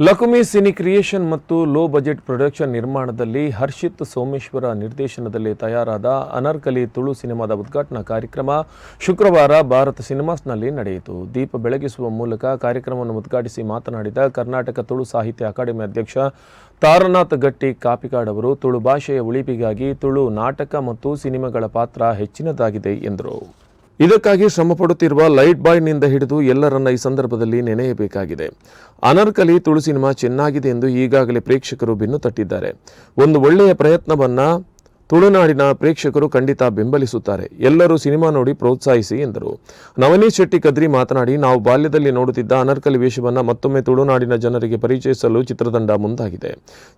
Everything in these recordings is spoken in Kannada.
ಲಕುಮಿ ಸಿನಿ ಕ್ರಿಯೇಷನ್ ಮತ್ತು ಲೋ ಬಜೆಟ್ ಪ್ರೊಡಕ್ಷನ್ ನಿರ್ಮಾಣದಲ್ಲಿ ಹರ್ಷಿತ್ ಸೋಮೇಶ್ವರ ನಿರ್ದೇಶನದಲ್ಲಿ ತಯಾರಾದ ಅನರ್ಕಲಿ ತುಳು ಸಿನಿಮಾದ ಉದ್ಘಾಟನಾ ಕಾರ್ಯಕ್ರಮ ಶುಕ್ರವಾರ ಭಾರತ ಸಿನಿಮಾಸ್ನಲ್ಲಿ ನಡೆಯಿತು. ದೀಪ ಬೆಳಗಿಸುವ ಮೂಲಕ ಕಾರ್ಯಕ್ರಮವನ್ನು ಉದ್ಘಾಟಿಸಿ ಮಾತನಾಡಿದ ಕರ್ನಾಟಕ ತುಳು ಸಾಹಿತ್ಯ ಅಕಾಡೆಮಿ ಅಧ್ಯಕ್ಷ ತಾರನಾಥ್ ಗಟ್ಟಿ ಕಾಪಿಕಾಡ್ ಅವರು, ತುಳು ಭಾಷೆಯ ಉಳಿವಿಗಾಗಿ ತುಳು ನಾಟಕ ಮತ್ತು ಸಿನಿಮಾಗಳ ಪಾತ್ರ ಹೆಚ್ಚಿನದಾಗಿದೆ ಎಂದರು. ಇದಕ್ಕಾಗಿ ಶ್ರಮಪಡುತ್ತಿರುವ ಲೈಟ್ ಬಾಯ್ನಿಂದ ಹಿಡಿದು ಎಲ್ಲರನ್ನ ಈ ಸಂದರ್ಭದಲ್ಲಿ ನೆನೆಯಬೇಕಾಗಿದೆ. ಅನರ್ಕಲಿ ತುಳು ಸಿನಿಮಾ ಚೆನ್ನಾಗಿದೆ ಎಂದು ಈಗಾಗಲೇ ಪ್ರೇಕ್ಷಕರು ಬೆನ್ನು ತಟ್ಟಿದ್ದಾರೆ. ಒಂದು ಒಳ್ಳೆಯ ಪ್ರಯತ್ನವನ್ನ ತುಳುನಾಡಿನ ಪ್ರೇಕ್ಷಕರು ಖಂಡಿತ ಬೆಂಬಲಿಸುತ್ತಾರೆ. ಎಲ್ಲರೂ ಸಿನಿಮಾ ನೋಡಿ ಪ್ರೋತ್ಸಾಹಿಸಿ ಎಂದರು. ನವನೀತ್ ಶೆಟ್ಟಿ ಕದ್ರಿ ಮಾತನಾಡಿ, ನಾವು ಬಾಲ್ಯದಲ್ಲಿ ನೋಡುತ್ತಿದ್ದ ಅನರ್ಕಲಿ ವೇಷವನ್ನು ಮತ್ತೊಮ್ಮೆ ತುಳುನಾಡಿನ ಜನರಿಗೆ ಪರಿಚಯಿಸಲು ಚಿತ್ರತಂಡ ಮುಂದಾಗಿದೆ.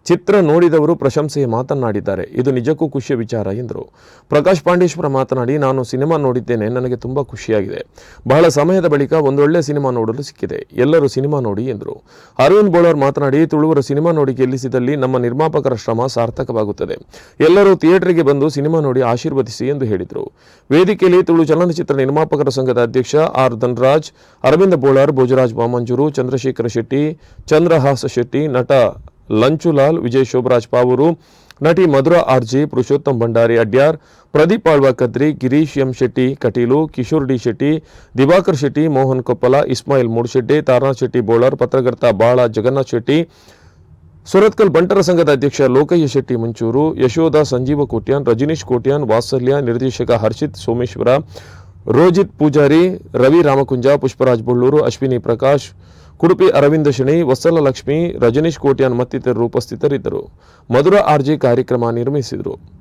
ಚಿತ್ರ ನೋಡಿದವರು ಪ್ರಶಂಸೆಯ ಮಾತನಾಡಿದ್ದಾರೆ ಇದು ನಿಜಕ್ಕೂ ಖುಷಿಯ ವಿಚಾರ ಎಂದರು. ಪ್ರಕಾಶ್ ಪಾಂಡೇಶ್ವರ ಮಾತನಾಡಿ, ನಾನು ಸಿನಿಮಾ ನೋಡಿದ್ದೇನೆ, ನನಗೆ ತುಂಬ ಖುಷಿಯಾಗಿದೆ. ಬಹಳ ಸಮಯದ ಬಳಿಕ ಒಂದೊಳ್ಳೆ ಸಿನಿಮಾ ನೋಡಲು ಸಿಕ್ಕಿದೆ. ಎಲ್ಲರೂ ಸಿನಿಮಾ ನೋಡಿ ಎಂದರು. ಅರುಣ್ ಬೋಳರ್ ಮಾತನಾಡಿ, ತುಳುವರ ಸಿನಿಮಾ ನೋಡಿ ಗೆಲ್ಲಿಸಿದಲ್ಲಿ ನಮ್ಮ ನಿರ್ಮಾಪಕರ ಶ್ರಮ ಸಾರ್ಥಕವಾಗುತ್ತದೆ. ಎಲ್ಲರೂ ಥಿಯೇಟರ್ಗೆ ಬಂದು ಸಿನಿಮಾ ನೋಡಿ ಆಶೀರ್ವದಿಸಿ ಎಂದು ಹೇಳಿದರು. ವೇದಿಕೆಯಲ್ಲಿ ತುಳು ಚಲನಚಿತ್ರ ನಿರ್ಮಾಪಕರ ಸಂಘದ ಅಧ್ಯಕ್ಷ ಆರ್ ಧನರಾಜ್, ಅರವಿಂದ ಬೋಳಾರ್, ಭೋಜರಾಜ್ ಬಾಮಂಜೂರು, ಚಂದ್ರಶೇಖರ ಶೆಟ್ಟಿ, ಚಂದ್ರಹಾಸ ಶೆಟ್ಟಿ, ನಟ ಲಂಚುಲಾಲ್, ವಿಜಯ್ ಶೋಭರಾಜ್ ಪಾವೂರು, ನಟಿ ಮಧುರಾ ಆರ್ಜಿ, ಪುರುಷೋತ್ತಮ್ ಭಂಡಾರಿ ಅಡ್ಯಾರ್, ಪ್ರದೀಪ್ ಆಳ್ವ ಕದ್ರಿ, ಗಿರೀಶ್ ಎಂ ಶೆಟ್ಟಿ, ಕಟೀಲು, ಕಿಶೋರ್ ಡಿ ಶೆಟ್ಟಿ, ದಿವಾಕರ್ ಶೆಟ್ಟಿ, ಮೋಹನ್ ಕೊಪ್ಪಲ, ಇಸ್ಮಾಯಿಲ್ ಮೂಡ್ಶೆಟ್ಟಿ ತಾರನಾಥ್ ಶೆಟ್ಟಿ ಬೋಳರ್, ಪತ್ರಕರ್ತ ಬಾಳ ಜಗನ್ನಾಥ್ ಶೆಟ್ಟಿ ಸುರತ್ಕಲ್ ಬಂಟರ ಸಂಘದ ಅಧ್ಯಕ್ಷ ಲೋಕಯ್ಯ ಶೆಟ್ಟಿ ಮುಂಚೂರು, ಯಶೋಧ ಸಂಜೀವ ಕೋಟ್ಯಾನ್, ರಜನೀಶ್ ಕೋಟ್ಯಾನ್, ವಾತ್ಸಲ್ಯ, ನಿರ್ದೇಶಕ ಹರ್ಷಿತ್ ಸೋಮೇಶ್ವರ, ರೋಜಿತ್ ಪೂಜಾರಿ, ರವಿ ರಾಮಕುಂಜ, ಪುಷ್ಪರಾಜ್ ಬೊಳ್ಳೂರು, ಅಶ್ವಿನಿ ಪ್ರಕಾಶ್ ಕುಡುಪಿ ಅರವಿಂದ ಶಣಿ, ವತ್ಸಲ ಲಕ್ಷ್ಮಿ, ರಜನೀಶ್ ಕೋಟ್ಯಾನ್ ಮತ್ತಿತರರು ಉಪಸ್ಥಿತರಿದ್ದರು. ಮಧುರ ಆರ್ಜಿ ಕಾರ್ಯಕ್ರಮ ನಿರ್ಮಿಸಿದರು.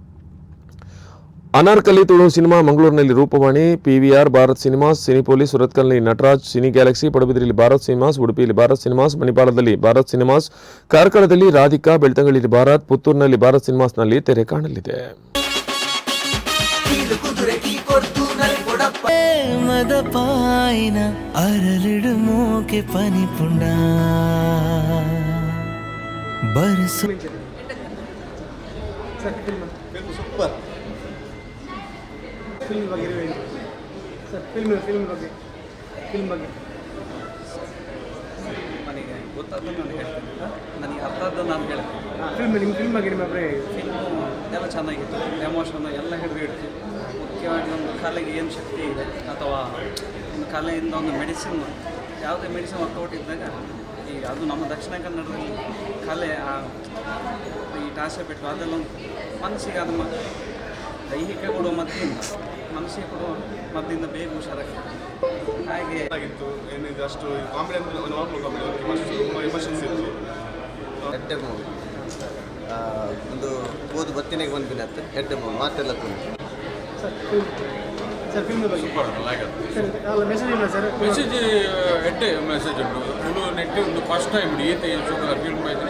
ಅನಾರ್ಕಲಿ ತುಳು ಸಿನಿಮಾ ಮಂಗಳೂರಿನಲ್ಲಿ Roopavani PVR Bharat cinemas Cinepolis ಸುರತ್ಕಲ್ನಲ್ಲಿ Nataraj cine galaxy ಪಡುಬಿದ್ರಿಯಲ್ಲಿ ಭಾರತ್ ಸಿನಿಮಾಸ್ ಉಡುಪಿಯಲ್ಲಿ ಭಾರತ್ ಸಿನಿಮಾಸ್ ಮಣಿಪಾಲದಲ್ಲಿ ಭಾರತ್ ಸಿನಿಮಾಸ್ ಕಾರ್ಕಳದಲ್ಲಿ ರಾಧಿಕಾ ಬೆಳ್ತಂಗಳಿ ಭಾರತ್ ಪುತ್ತೂರಿನಲ್ಲಿ ಭಾರತ್ ಸಿನಿಮಾಸ್ನಲ್ಲಿ ತೆರೆ ಕಾಣಲಿದೆ. మద ಫಿಲ್ಮ್ ಬಗ್ಗೆ ಹೇಳಿ. ಸರ್ ಫಿಲ್ಮ್ ಫಿಲ್ಮ್ ಬಗ್ಗೆ ಫಿಲ್ಮ್ ಬಗ್ಗೆ. ನನಗೆ ಗೊತ್ತಾದ್ದು ನಾನು ಹೇಳ್ತೀನಿ. ನನಗೆ ಅರ್ಥ ಆದ ನಾನು ಹೇಳ್ತೀನಿ. ಫಿಲ್ಮ್ ನಿಮ್ಮ ಫಿಲ್ಮ್ ಬಗ್ಗೆ ನಿಮ್ಮ ಅಭಿಪ್ರಾಯ ಫಿಲ್ಮು ಎಲ್ಲ ಚೆನ್ನಾಗಿತ್ತು. ಎಮೋಷನ್ ಎಲ್ಲ ಹಿಡಿದು ಇಡ್ತೀವಿ ಮುಖ್ಯವಾಗಿ ನಮ್ಮ ಕಲೆಗೆ ಏನು ಶಕ್ತಿ ಇದೆ? ಅಥವಾ ಒಂದು ಕಲೆಯಿಂದ ಒಂದು ಮೆಡಿಸಿನ್ ಯಾವುದೇ ಮೆಡಿಸಿನ್ ವರ್ಕೌಟ್ ಇದ್ದಾಗ ಈಗ ಅದು ನಮ್ಮ ದಕ್ಷಿಣ ಕನ್ನಡದಲ್ಲಿ ಕಲೆ ಆ ಈ ಟಾಸೆ ಬಿಟ್ಟು ಅದೆಲ್ಲ ಒಂದು ಮನಸ್ಸಿಗೆ ಅದು ದೈಹಿಕ ಕೊಡುವ ಮದ್ದಿಂದ ಮನಸ್ಸಿಗೆ ಕೊಡುವ ಮದ್ದಿಂದ ಬೇಗ ಹುಷಾರಾಗ್ತದೆ ಹಾಗೆ ಆಗಿತ್ತು. ಏನಿದೆ? ಅಷ್ಟು ಕಾಮಿಡಿ ಅಂದ್ರೆ ನಾರ್ಮಲ್ ಕಾಮಿಡಿ ತುಂಬ ಎಮೋಷನ್ಸ್ ಇತ್ತು. ಎಡ್ಡೆ ಮೂವಿ ಒಂದು ಓದು ಬತ್ತಿನಿಗೆ ಒಂದು ದಿನ ಅತ್ತೆ ಎಡ್ಡೆ ಮೂವಿ ಮಾತೆಲ್ಲ ತುಂಬ ಮೆಸೇಜ್ ಇಲ್ಲ ಸರ್. ಮೆಸೇಜ್ ಎಡ್ಡೆ ಮೆಸೇಜ್ ಉಂಟು. ಫುಲ್ ನೆಟ್ಟೆ ಒಂದು ಫಸ್ಟ್ ಟೈಮ್ ಈ ಶೋಕದ ಫಿಲ್ಮ್ ಆಯ್ತು